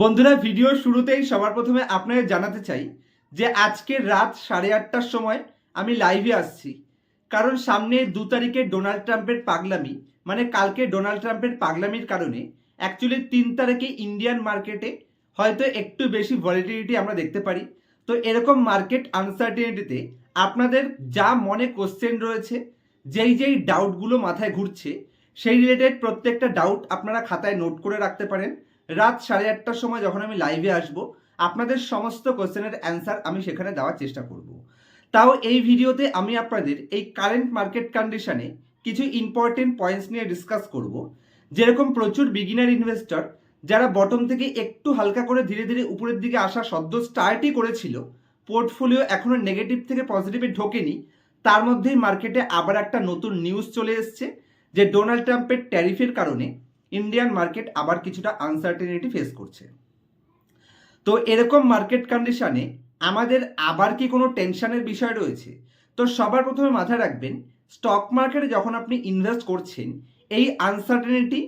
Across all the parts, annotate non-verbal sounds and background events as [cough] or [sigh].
বন্ধুরা ভিডিও শুরুতেই সবার প্রথমে আপনাদের জানাতে চাই যে আজকে রাত সাড়ে আটটার সময় আমি লাইভে আসছি। কারণ সামনে দু তারিখে ডোনাল্ড ট্রাম্পের পাগলামি মানে কালকে ডোনাল্ড ট্রাম্পের পাগলামির কারণে অ্যাকচুয়ালি তিন তারিখে ইন্ডিয়ান মার্কেটে হয়তো একটু বেশি ভলিটিলিটি আমরা দেখতে পারি। তো এরকম মার্কেট আনসার্টিনিটিতে আপনাদের যা মনে কোশ্চেন রয়েছে, যেই যেই ডাউটগুলো মাথায় ঘুরছে, সেই রিলেটেড প্রত্যেকটা ডাউট আপনারা খাতায় নোট করে রাখতে পারেন। রাত সাড়ে আটটার সময় যখন আমি লাইভে আসব, আপনাদের সমস্ত কোশ্চেনের অ্যান্সার আমি সেখানে দেওয়ার চেষ্টা করব। তাও এই ভিডিওতে আমি আপনাদের এই কারেন্ট মার্কেট কন্ডিশনে কিছু ইম্পর্টেন্ট পয়েন্টস নিয়ে ডিসকাস করব। যেরকম প্রচুর বিগিনার ইনভেস্টর যারা বটম থেকে একটু হালকা করে ধীরে ধীরে উপরের দিকে আসা সদ্য স্টার্টই করেছিল পোর্টফোলিও এখনও নেগেটিভ থেকে পজিটিভে ঢোকেনি, তার মধ্যেই মার্কেটে আবার একটা নতুন নিউজ চলে এসছে, যে ডোনাল্ড ট্রাম্পের ট্যারিফের কারণে ইন্ডিয়ান মার্কেট আবার কিছুটা আনসার্টেনিটি ফেস করছে। তো এরকম মার্কেট কন্ডিশনে আমাদের আবার কি কোনো টেনশনের বিষয় রয়েছে? তো সবার প্রথমে মাথায় রাখবেন স্টক মার্কেটে যখন আপনি ইনভেস্ট করছেন, এই আনসার্টেনিটি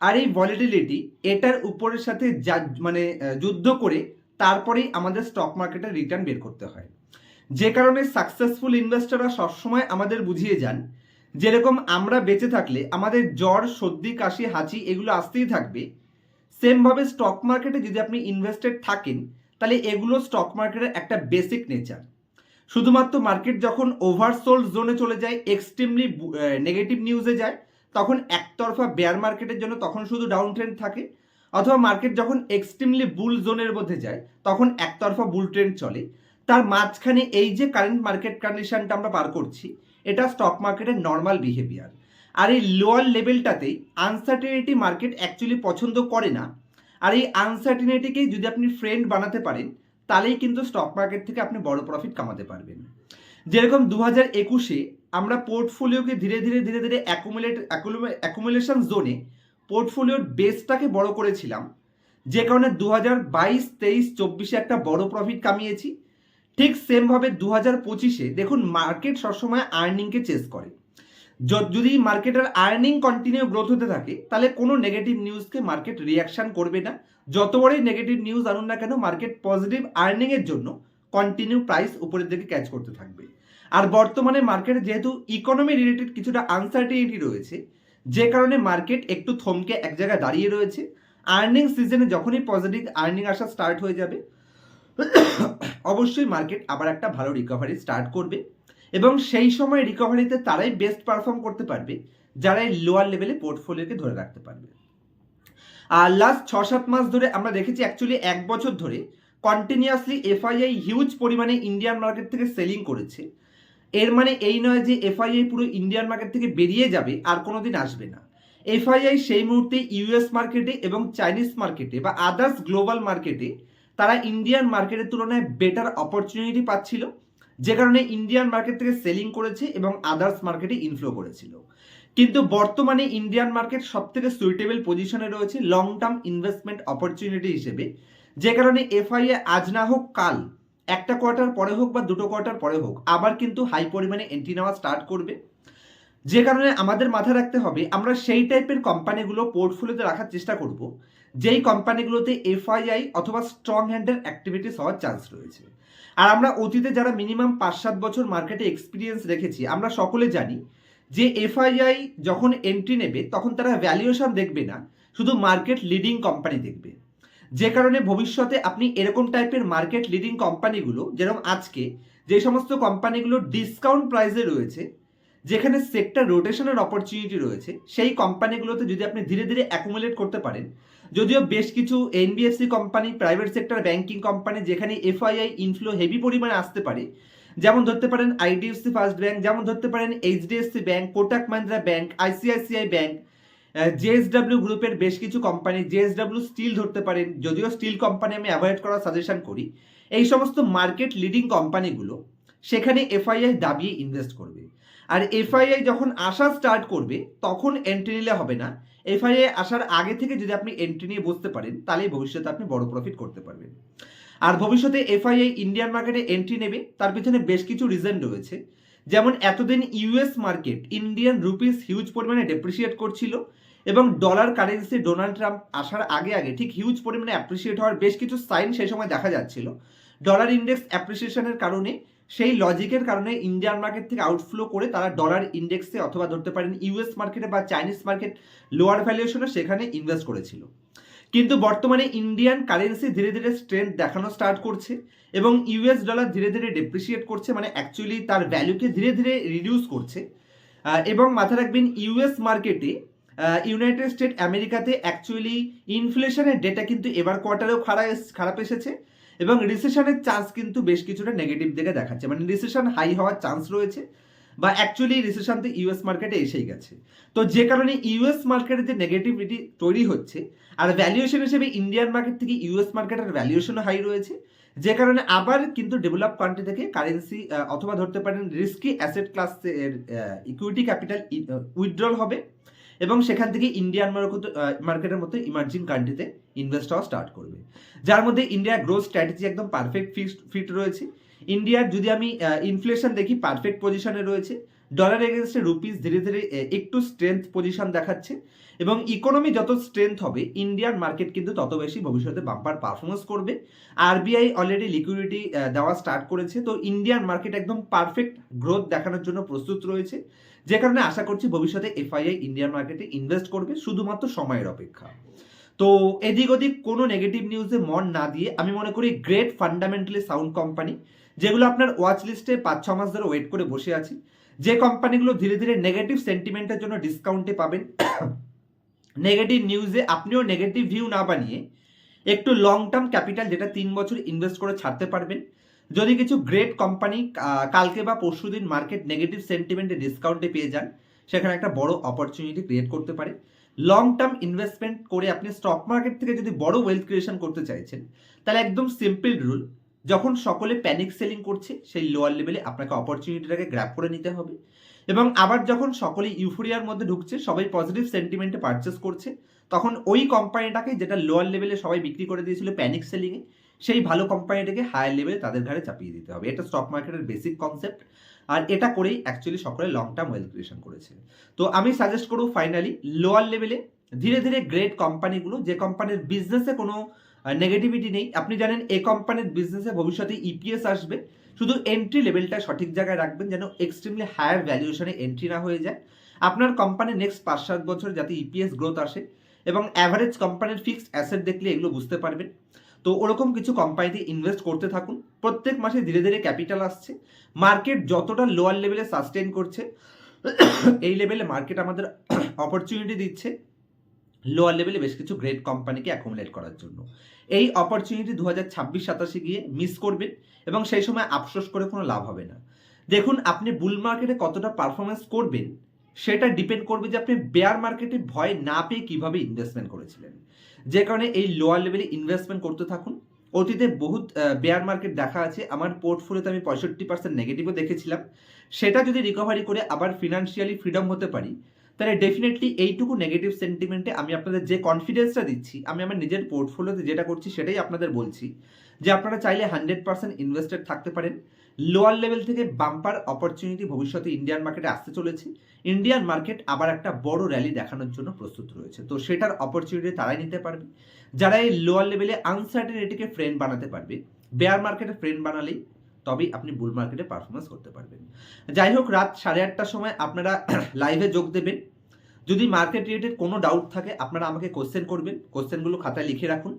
আর এই ভলিটিলিটি এটার উপরের সাথে মানে যুদ্ধ করে তারপরেই আমাদের স্টক মার্কেটের রিটার্ন বের করতে হয়। যে কারণে সাকসেসফুল ইনভেস্টররা সবসময় আমাদের বুঝিয়ে যান যেরকম আমরা বেঁচে থাকলে আমাদের জ্বর, সর্দি, কাশি, হাঁচি এগুলো আসতেই থাকবে সেমভাবে স্টক মার্কেটে যদি আপনি ইনভেস্টেড থাকেন, তাহলে এগুলো স্টক মার্কেটের একটা বেসিক নেচার শুধুমাত্র মার্কেট যখন ওভারসোল্ড জোনে চলে যায় এক্সট্রিমলি নেগেটিভ নিউজে যায়, তখন একতরফা বেয়ার মার্কেটের জন্য তখন শুধু ডাউন ট্রেন্ড থাকে, অথবা মার্কেট যখন এক্সট্রিমলি বুল জোনের মধ্যে যায়, তখন একতরফা বুল ট্রেন্ড চলে। তার মাঝখানে এই যে কারেন্ট মার্কেট কন্ডিশনটা আমরা পার করছি এটা স্টক মার্কেটের নর্মাল বিহেভিয়ার আর এই লোয়ার লেভেলটাতেই আনসার্টেনিটি মার্কেট অ্যাকচুয়ালি পছন্দ করে না। আর এই আনসার্টেনিটিকেই যদি আপনি ফ্রেন্ড বানাতে পারেন, তাহলেই কিন্তু স্টক মার্কেট থেকে আপনি বড় প্রফিট কামাতে পারবেন। যেরকম দু হাজার একুশে আমরা পোর্টফোলিওকে ধীরে ধীরে ধীরে ধীরে অ্যাকুমুলেট অ্যাকুমুলেশন জোনে পোর্টফোলিওর বেসটাকে বড় করেছিলাম। যে কারণে দু হাজার বাইশ, তেইশ, চব্বিশে একটা বড় প্রফিট কামিয়েছি। ঠিক সেমভাবে দু হাজার পঁচিশে দেখুন মার্কেট সবসময় আর্নিংকে চেস করে। যদি মার্কেটের আর্নিং কন্টিনিউ গ্রোথ হতে থাকে, তাহলে কোনো নেগেটিভ নিউজকে মার্কেট রিয়াকশন করবে না। যত বড়ই নেগেটিভ নিউজ আনুন না কেন মার্কেট পজিটিভ আর্নিংয়ের জন্য কন্টিনিউ প্রাইস উপরের দিকে ক্যাচ করতে থাকবে। আর বর্তমানে মার্কেটে যেহেতু ইকোনমি রিলেটেড কিছুটা আনসার্টিনিটি রয়েছে, যে কারণে মার্কেট একটু থমকে এক জায়গায় দাঁড়িয়ে রয়েছে। আর্নিং সিজনে যখনই পজিটিভ আর্নিং আসা স্টার্ট হয়ে যাবে অবশ্যই মার্কেট আবার একটা ভালো রিকভারি স্টার্ট করবে এবং সেই সময় রিকভারিতে তারাই বেস্ট পারফর্ম করতে পারবে, যারা এই লোয়ার লেভেলে পোর্টফোলিওকে ধরে রাখতে পারবে। আর লাস্ট ছ সাত মাস ধরে আমরা দেখেছি অ্যাকচুয়ালি এক বছর ধরে কন্টিনিউয়াসলি এফআইআই হিউজ পরিমাণে ইন্ডিয়ান মার্কেট থেকে সেলিং করেছে। এর মানে এই নয় যে এফআইআই পুরো ইন্ডিয়ান মার্কেট থেকে বেরিয়ে যাবে, আর কোনো দিন আসবে না। এফআইআই সেই মুহূর্তে ইউএস মার্কেটে এবং চাইনিজ মার্কেটে বা আদার্স গ্লোবাল মার্কেটে তারা ইন্ডিয়ান মার্কেটের তুলনায় বেটার অপরচুনিটি পাচ্ছিল, যে কারণে ইন্ডিয়ান মার্কেট থেকে সেলিং করেছে এবং আদার্স মার্কেটে ইনফ্লো করেছিল। কিন্তু বর্তমানে ইন্ডিয়ান মার্কেট সব থেকে সুইটেবল পজিশনে রয়েছে লং টার্ম ইনভেস্টমেন্ট অপরচুনিটি হিসেবে, যে কারণে এফআইএ আজ না হোক কাল, একটা কোয়ার্টার পরে হোক বা দুটো কোয়ার্টার পরে হোক, আবার কিন্তু হাই পরিমাণে এন্ট্রি নেওয়া স্টার্ট করবে। যে কারণে আমাদের মাথায় রাখতে হবে, আমরা সেই টাইপের কোম্পানিগুলো পোর্টফোলিওতে রাখার চেষ্টা করব, যেই কোম্পানিগুলোতে এফআইআই অথবা স্ট্রং হ্যান্ডের অ্যাক্টিভিটিস হওয়ার চান্স রয়েছে। আর আমরা অতীতে যারা মিনিমাম পাঁচ সাত বছর মার্কেটে এক্সপিরিয়েন্স রেখেছি, আমরা সকলে জানি যে এফআইআই যখন এন্ট্রি নেবে, তখন তারা ভ্যালুয়েশন দেখবে না, শুধু মার্কেট লিডিং কোম্পানি দেখবে। যে কারণে ভবিষ্যতে আপনি এরকম টাইপের মার্কেট লিডিং কোম্পানিগুলো যেরকম আজকে, যে সমস্ত কোম্পানিগুলো ডিসকাউন্ট প্রাইসে রয়েছে যেখানে সেক্টর রোটেশনের অপরচুনিটি রয়েছে, সেই কোম্পানিগুলোতে যদি আপনি ধীরে ধীরে অ্যাকুমুলেট করতে পারেন, যদিও বেশ কিছু NBFC company private sector banking company যেখানে এফআইআই ইনফ্লো হেভি পরিমাণে আসতে পারে, যেমন ধরতে পারেন আইডিএফসি ফার্স্ট ব্যাংক যেমন ধরতে পারেন HDFC bank Kotak Mahindra bank ICICI bank JSW গ্রুপের বেশ কিছু কোম্পানি জেএসডাব্লিউ স্টিল ধরতে পারেন, যদিও স্টিল কোম্পানি আমি অ্যাভয়েড করার সাজেশন করি। এই সমস্ত মার্কেট লিডিং কোম্পানিগুলো সেখানে এফআইআই দাবিয়ে ইনভেস্ট করবে। আর এফআইআই যখন আসা স্টার্ট করবে, তখন এন্ট্রি নিলে হবে না। এফআইআই আসার আগে থেকে যদি আপনি এন্ট্রি নিয়ে বসতে পারেন তাহলে ভবিষ্যতে আপনি বড় প্রফিট করতে পারবেন। আর ভবিষ্যতে এফআইআই ইন্ডিয়ান মার্কেটে এন্ট্রি নেবে, তার পিছনে বেশ কিছু রিজন রয়েছে। যেমন এতদিন US market Indian rupees huge পরিমাণে ডেপ্রিসিয়েট করছিল এবং ডলার কারেন্সি ডোনাল্ড ট্রাম্প আসার আগে আগে ঠিক হিউজ পরিমাণে অ্যাপ্রিসিয়েট হওয়ার বেশ কিছু সাইন সেই সময় দেখা যাচ্ছিল। ডলার ইন্ডেক্স অ্যাপ্রিসিয়েশনের কারণে, সেই লজিকের কারণে ইন্ডিয়ান মার্কেট থেকে আউটফ্লো করে তারা ডলার ইন্ডেক্সে অথবা ধরতে পারেন ইউএস মার্কেটে বা চাইনিজ মার্কেট লোয়ার ভ্যালুয়েশনে সেখানে ইনভেস্ট করেছিল। কিন্তু বর্তমানে ইন্ডিয়ান কারেন্সি ধীরে ধীরে স্ট্রেংথ দেখানো স্টার্ট করছে এবং ইউএস ডলার ধীরে ধীরে ডেপ্রিসিয়েট করছে মানে অ্যাকচুয়ালি তার ভ্যালুকে ধীরে ধীরে রিডিউস করছে। এবং মাথায় রাখবেন ইউএস মার্কেটে ইউনাইটেড স্টেট আমেরিকাতে অ্যাকচুয়ালি ইনফ্লেশনের ডেটা কিন্তু এবার কোয়ার্টারেও খারাপ খারাপ এসেছে। এবং রিসেশনের চান্স কিন্তু বেশ কিছুটা নেগেটিভ দিকে দেখাচ্ছে। মানে রিসেশন হাই হওয়ার চান্স রয়েছে বা অ্যাকচুয়ালি রিসেশন তো ইউএস মার্কেটে এসেই গেছে। তো যে কারণে ইউএস মার্কেটে যে নেগেটিভিটি তৈরি হচ্ছে, আর ভ্যালুয়েশন হিসেবে ইন্ডিয়ান মার্কেট থেকে ইউএস মার্কেটের ভ্যালুয়েশনও হাই রয়েছে। যে কারণে আবার কিন্তু ডেভেলপ কান্ট্রি থেকে কারেন্সি অথবা ধরতে পারেন রিস্কি অ্যাসেট ক্লাসের ইকুইটি ক্যাপিটাল উইথড্রল হবে। এবং সেখান থেকে ইন্ডিয়ান মার্কেটের মতো ইমার্জিং কান্ট্রিতে ইনভেস্ট হওয়া স্টার্ট করবে। যার মধ্যে ইন্ডিয়ার গ্রোথ স্ট্র্যাটেজি একদম পারফেক্ট ফিক্সড ফিট রয়েছে। ইন্ডিয়ার যদি আমি ইনফ্লেশন দেখি পারফেক্ট পজিশনে রয়েছে। ডলার এগেনস্টে রুপিস ধীরে ধীরে একটু স্ট্রেংথ পজিশন দেখাচ্ছে। এবং ইকোনমি যত স্ট্রেংথ হবে ইন্ডিয়ান মার্কেট কিন্তু তত বেশি ভবিষ্যতে বাম্পার পারফরমেন্স করবে। আরবিআই অলরেডি লিকুইডিটি দেওয়া স্টার্ট করেছে। তো ইন্ডিয়ান মার্কেট একদম পারফেক্ট গ্রোথ দেখানোর জন্য প্রস্তুত রয়েছে। যে কারণে আশা করছি ভবিষ্যতে এফআইআই ইন্ডিয়ান মার্কেটে ইনভেস্ট করবে শুধুমাত্র সময়ের অপেক্ষা। তো এদিক ওদিক কোনো নেগেটিভ নিউজে মন না দিয়ে আমি মনে করি গ্রেট ফান্ডামেন্টালি সাউন্ড কোম্পানি যেগুলো আপনার ওয়াচ লিস্টে পাঁচ, ছ মাস ধরে ওয়েট করে বসে আছি, যে কোম্পানিগুলো ধীরে ধীরে নেগেটিভ সেন্টিমেন্টের জন্য ডিসকাউন্টে পাবেন। নেগেটিভ নিউজে আপনিও নেগেটিভ ভিউ না বানিয়ে একটু লং টার্ম ক্যাপিটাল যেটা তিন বছর ইনভেস্ট করে ছাড়তে পারবেন যদি কিছু গ্রেট কোম্পানি কালকে বা পরশুদিন মার্কেট নেগেটিভ সেন্টিমেন্টে ডিসকাউন্টে পেয়ে যান, সেখানে একটা বড় অপরচুনিটি ক্রিয়েট করতে পারে। লং টার্ম ইনভেস্টমেন্ট করে আপনি স্টক মার্কেট থেকে যদি বড় ওয়েলথ ক্রিয়েশন করতে চাইছেন, তাহলে একদম সিম্পল রুল যখন সকলে প্যানিক সেলিং করছে, সেই লোয়ার লেভেলে আপনাকে অপরচুনিটিটাকে গ্র্যাপ করে নিতে হবে। এবং আবার যখন সকলে ইউফোরিয়ার মধ্যে ঢুকছে, সবাই পজিটিভ সেন্টিমেন্টে পারচেস করছে, তখন ওই কোম্পানিটাকে যেটা লোয়ার লেভেলে সবাই বিক্রি করে দিয়েছিল প্যানিক সেলিংয়ে সেই ভালো কোম্পানিটাকে হায়ার লেভেলে তাদের ঘাড়ে চাপিয়ে দিতে হবে। এটা স্টক মার্কেটের বেসিক কনসেপ্ট আর এটা করেই অ্যাকচুয়ালি সকলে লং টার্ম ওয়েলথ ক্রিয়েশন করেছে। তো আমি সাজেস্ট করব ফাইনালি লোয়ার লেভেলে ধীরে ধীরে গ্রেট কোম্পানিগুলো যে কোম্পানির বিজনেসে কোনো নেগেটিভিটি নেই। আপনি জানেন এ কোম্পানির বিজনেসে ভবিষ্যতে ইপিএস আসবে। শুধু এন্ট্রি লেভেলটা সঠিক জায়গায় রাখবেন যেন এক্সট্রিমলি হায়ার ভ্যালুয়েশনে এন্ট্রি না হয়ে যায়। আপনার কোম্পানি নেক্সট পাঁচ, সাত বছর যাতে ইপিএস গ্রোথ আসে এবং অ্যাভারেজ কোম্পানির ফিক্সড অ্যাসেট দেখলে এগুলো বুঝতে পারবেন। তো ওরকম কিছু কোম্পানিতে ইনভেস্ট করতে থাকুন। প্রত্যেক মাসে ধীরে ধীরে ক্যাপিটাল আসছে। মার্কেট যতটা লোয়ার লেভেলে সাস্টেন করছে, এই লেভেলে মার্কেট আমাদের অপরচুনিটি দিচ্ছে লোয়ার লেভেলে বেশ কিছু গ্রেট কোম্পানিকে অ্যাকুমুলেট করার জন্য। এই অপরচুনিটি দু হাজার ছাব্বিশ সাতাশে গিয়ে মিস করবেন এবং সেই সময় আফসোস করে কোনো লাভ হবে না। দেখুন, আপনি বুল মার্কেটে কতটা পারফরমেন্স করবেন, সেটা ডিপেন্ড করবে যে আপনি বেয়ার মার্কেটে ভয় না পেয়ে কীভাবে ইনভেস্টমেন্ট করেছিলেন। যে কারণে এই লোয়ার লেভেলে ইনভেস্টমেন্ট করতে থাকুন। অতীতে বহুত বেয়ার মার্কেট দেখা আছে। আমার পোর্টফোলিওতে আমি পঁয়ষট্টি পার্সেন্ট নেগেটিভও দেখেছিলাম। সেটা যদি রিকভারি করে আবার ফিনান্সিয়ালি ফ্রিডম হতে পারি, তাহলে ডেফিনেটলি এইটুকু নেগেটিভ সেন্টিমেন্টে আমি আপনাদের যে কনফিডেন্সটা দিচ্ছি, আমি আমার নিজের পোর্টফোলিওতে যেটা করছি সেটাই আপনাদের বলছি। যে আপনারা চাইলে হান্ড্রেড পার্সেন্ট ইনভেস্টেড থাকতে পারেন। লোয়ার লেভেল থেকে বাম্পার অপরচুনিটি ভবিষ্যতে ইন্ডিয়ান মার্কেটে আসতে চলেছে। ইন্ডিয়ান মার্কেট আবার একটা বড় র্যালি দেখানোর জন্য প্রস্তুত রয়েছে। তো সেটার অপরচুনিটি তারাই নিতে পারবে। যারা এই লোয়ার লেভেলে আনসার্টেনিটিকে ফ্রেন্ড বানাতে পারবে বেয়ার মার্কেটে ফ্রেন্ড বানালেই তবেই আপনি বুল মার্কেটে পারফরমেন্স করতে পারবেন। যাই হোক, রাত সাড়ে আটটার সময় আপনারা [coughs] লাইভে যোগ দেবেন। যদি মার্কেট রিলেটেড কোনো ডাউট থাকে, আপনারা আমাকে কোশ্চেন করবেন। কোশ্চেনগুলো খাতায় লিখে রাখুন।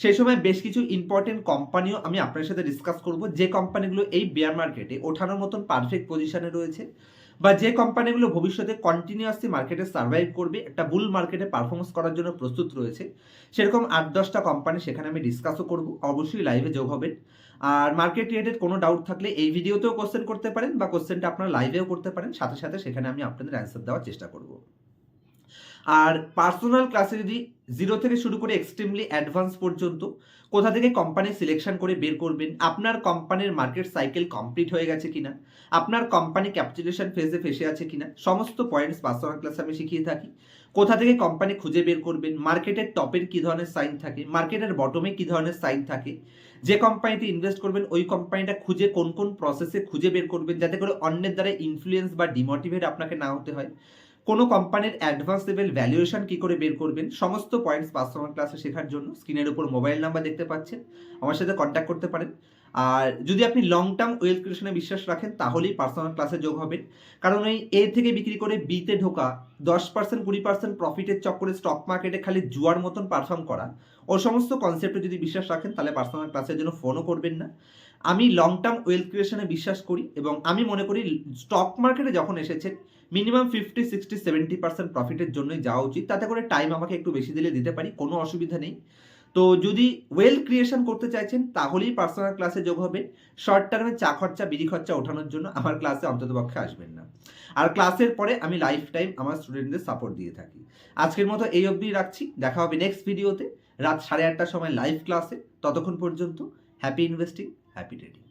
সেই সময় বেশ কিছু ইম্পর্টেন্ট কোম্পানিও আমি আপনার সাথে ডিসকাস করব। যে কোম্পানিগুলো এই বেয়ার মার্কেটে ওঠানোর মতন পারফেক্ট পজিশনে রয়েছে বা যে কোম্পানিগুলো ভবিষ্যতে কন্টিনিউয়াসলি মার্কেটে সার্ভাইভ করবে, একটা বুল মার্কেটে পারফরমেন্স করার জন্য প্রস্তুত রয়েছে, সেরকম আট, দশটা কোম্পানি সেখানে আমি ডিসকাসও করব। অবশ্যই লাইভে যোগ হবেন। আর মার্কেট রিলেটেড কোনো ডাউট থাকলে এই ভিডিওতেও কোশ্চেন করতে পারেন বা কোশ্চেনটা আপনারা লাইভেও করতে পারেন। সাথে সাথে সেখানে আমি আপনাদের অ্যান্সার দেওয়ার চেষ্টা করব। আর পার্সোনাল ক্লাসে যদি জিরো থেকে শুরু করে এক্সট্রিমলি অ্যাডভান্স পর্যন্ত কোথা থেকে কোম্পানি সিলেকশন করে বের করবেন, আপনার কোম্পানির মার্কেট সাইকেল কমপ্লিট হয়ে গেছে কিনা, আপনার কোম্পানি ক্যাপিটালেশন ফেজে ফেসে আছে কিনা, সমস্ত পয়েন্টস পার্সোনাল ক্লাসে আমি শিখিয়ে থাকি। কোথা থেকে কোম্পানি খুঁজে বের করবেন মার্কেটের টপের কী ধরনের সাইন থাকে মার্কেটের বটমে কী ধরনের সাইন থাকে, যে কোম্পানিতে ইনভেস্ট করবেন, ওই কোম্পানিটা খুঁজে কোন কোন প্রসেসে খুঁজে বের করবেন, যাতে করে অন্যের দ্বারা ইনফ্লুয়েন্স বা ডিমোটিভেট আপনাকে না হতে হয়। কোনো কোম্পানির অ্যাডভান্স লেভেল ভ্যালুয়েশন কী করে বের করবেন? সমস্ত পয়েন্টস পার্সোনাল ক্লাসে শেখার জন্য। স্ক্রিনের উপর মোবাইল নাম্বার দেখতে পাচ্ছেন। আমার সাথে কন্ট্যাক্ট করতে পারেন। আর যদি আপনি লং টার্ম ওয়েলথ ক্রিয়েশনে বিশ্বাস রাখেন, তাহলেই পার্সোনাল ক্লাসে যোগ হবেন। কারণ ওই এ থেকে বিক্রি করে বিতে ঢোকা, দশ পার্সেন্ট কুড়ি পার্সেন্ট প্রফিটের চক্করে স্টক মার্কেটে খালি জুয়ার মতন পারফর্ম করা, ও সমস্ত কনসেপ্টে যদি বিশ্বাস রাখেন, তাহলে পার্সোনাল ক্লাসের জন্য ফোনও করবেন না। আমি লং টার্ম ওয়েলথ ক্রিয়েশনে বিশ্বাস করি এবং আমি মনে করি স্টক মার্কেটে যখন এসেছেন minimum fifty sixty seventy percent প্রফিটের জন্যই যাওয়া উচিত। তাতে করে টাইম আমাকে একটু বেশি দিলে দিতে পারি, কোনো অসুবিধা নেই। তো যদি ওয়েল ক্রিয়েশন করতে চাইছেন, তাহলেই পার্সোনাল ক্লাসে যোগ হবে। শর্ট টার্মে চা খরচা, বিড়ি খরচা ওঠানোর জন্য আমার ক্লাসে অন্ততপক্ষে আসবেন না। আর ক্লাসের পরে আমি লাইফ টাইম আমার স্টুডেন্টদের সাপোর্ট দিয়ে থাকি। আজকের মতো এই অবধি রাখছি। দেখা হবে নেক্সট ভিডিওতে রাত সাড়ে আটটার সময় লাইভ ক্লাসে ততক্ষণ পর্যন্ত হ্যাপি ইনভেস্টিং হ্যাপি ট্রেডিং